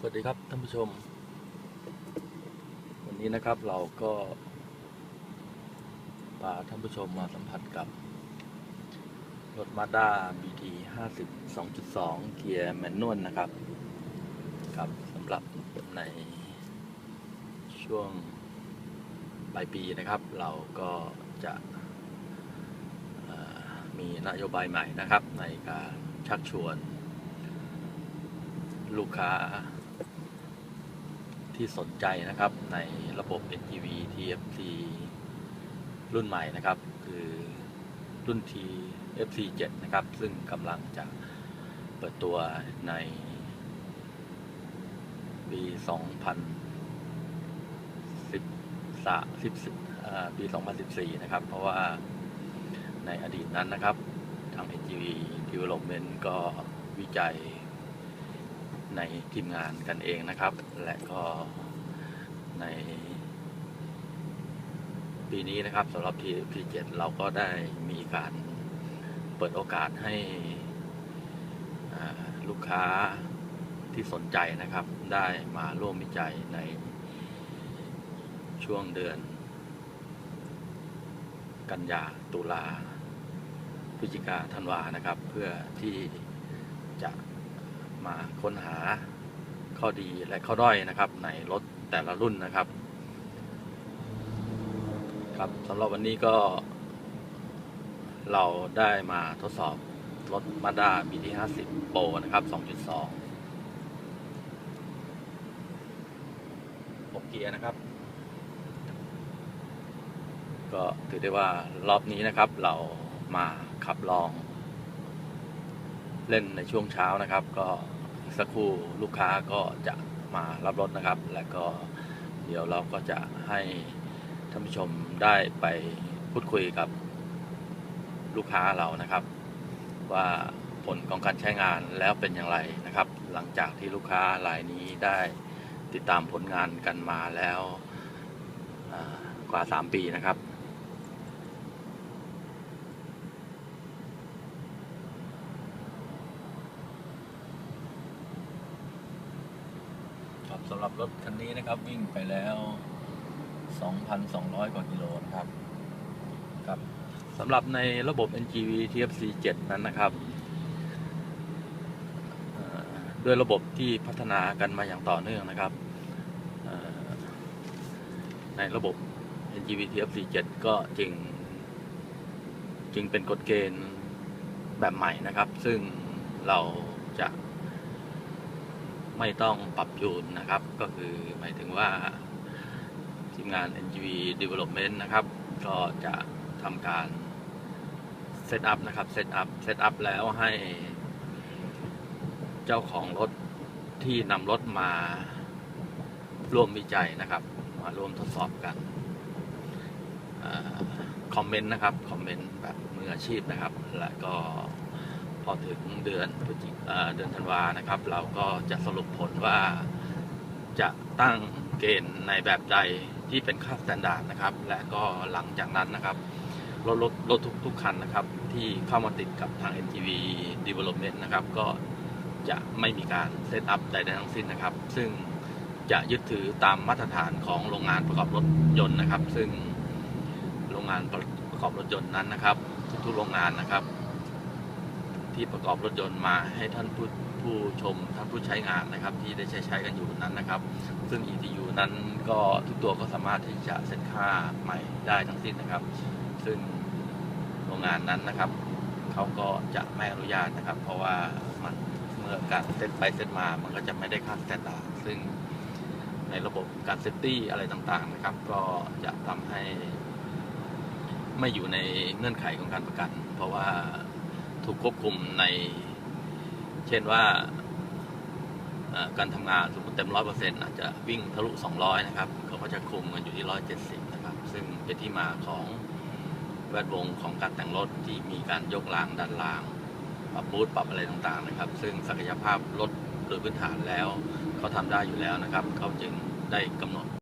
สวัสดีครับท่านผู้ชม วันนี้นะครับเราก็พาท่านผู้ชมมาสัมผัสกับ รถ Mazda BT 50 2.2 เกียร์แมนนวลนะครับครับสำหรับในช่วงปลายปีนะครับ เราก็จะมีนโยบายใหม่นะครับในการชักชวนลูกค้า ที่สนใจนะครับในระบบ NGV TFT รุ่นใหม่นะครับ คือรุ่น TFC 7นะครับ ซึ่งกำลังจะเปิดตัวในปี 2013อ่าปี 2014 นะครับ เพราะว่าในอดีตนั้นนะครับ ทาง NGV Development ก็วิจัย ในทีมงานกันเองนะครับ และก็ใน ปีนี้นะครับสำหรับที P7 เราก็ได้มีการเปิดโอกาสให้ลูกค้าที่สนใจนะครับ ได้มาร่วมวิจัยในช่วงเดือน กันยาตุลาพฤศจิกาธันวานะครับ เพื่อที่จะ มาค้นหาข้อดีและข้อด้อยนะครับ ในรถแต่ละรุ่นนะครับ ครับสำหรับวันนี้ก็ เราได้มาทดสอบรถ Mazda BT50 Pro นะครับ 2.2 6 เกียร์นะครับ ก็ถือได้ว่ารอบนี้นะครับ เรามาขับลอง เล่นในช่วงเช้านะครับ ก็ อีกสักครู่ลูกค้าก็จะมารับรถนะครับ และก็เดี๋ยวเราก็จะให้ท่านผู้ชมได้ไปพูดคุยกับลูกค้าเรานะครับ ว่าผลของการใช้งานแล้วเป็นอย่างไรนะครับ หลังจากที่ลูกค้ารายนี้ได้ติดตามผลงานกันมาแล้วกว่า 3 ปีนะครับ ครับสำหรับรถคันนี้นะครับวิ่งไปแล้ว 2,200 กว่ากิโลนะครับครับสำหรับในระบบ NGV TFC 7 นั้นนะครับด้วยระบบที่พัฒนากันมาอย่างต่อเนื่องนะครับเอ่อในระบบ NGV TFC 7 ก็จึง จึงเป็นกฎเกณฑ์แบบใหม่นะครับ ซึ่งเราจะ ไม่ต้องปรับจูนนะครับ ก็คือหมายถึงว่าทีมงาน NGV Development นะครับ ก็จะทำการเซตอัพนะครับเซตอัพเซตอัพแล้วให้เจ้าของรถที่นำรถมาร่วมวิจัยนะครับ มาร่วมทดสอบกันคอมเมนต์นะครับ คอมเมนต์แบบมืออาชีพนะครับ และก็ อถึงเดือนพฤศจิกาเดือนธันวานะครับ เราก็จะสรุปผลว่าจะตั้งเกณฑ์ในแบบใดที่เป็นค่าสแตนดาร์ดนะครับ และก็หลังจากนั้นนะครับรถรถรถทุกทุกคันนะครับ ที่เข้ามาติดกับทาง NGV Development นะครับ ก็จะไม่มีการเซตอัพใดๆทั้งสิ้นนะครับ ซึ่งจะยึดถือตามมาตรฐานของโรงงานประกอบรถยนต์นะครับ ซึ่งโรงงานประกอบรถยนต์นั้นนะครับ ทุกๆโรงงานนะครับ ที่ประกอบรถยนต์มาให้ท่านผู้ผู้ชมท่านผู้ใช้งานนะครับ ที่ได้ใช้ใช้กันอยู่นั้นนะครับ ซึ่ง ETU นั้นก็ทุกตัวก็สามารถที่จะเซ็ตค่าใหม่ได้ทั้งสิ้นนะครับ ซึ่งโรงงานนั้นนะครับเขาก็จะไม่อนุญาตนะครับ เพราะว่ามันเมื่อการเซตไปเซตมามันก็จะไม่ได้ค่าสแตนดาร์ดซึ่งในระบบการเซฟตี้อะไรต่างๆนะครับ ก็จะทำให้ ไม่อยู่ในเงื่อนไขของการประกัน เพราะว่า ถูกควบคุมใน เช่นว่าการทำงานสมมติเต็มร้อยเปอร์เซ็นต์อาจจะวิ่งทะลุสองร้อยนะครับเขาก็จะคุมกันอยู่ที่ร้อยเจ็ดสิบนะครับ ซึ่งเป็นที่มาของแวดวงของการแต่งรถที่มีการยกรางด้านล่าง ปรับบูทปรับอะไรต่างๆนะครับ ซึ่งศักยภาพรถโดยพื้นฐานแล้วเขาทำได้อยู่แล้วนะครับ เขาจึงได้กำหนด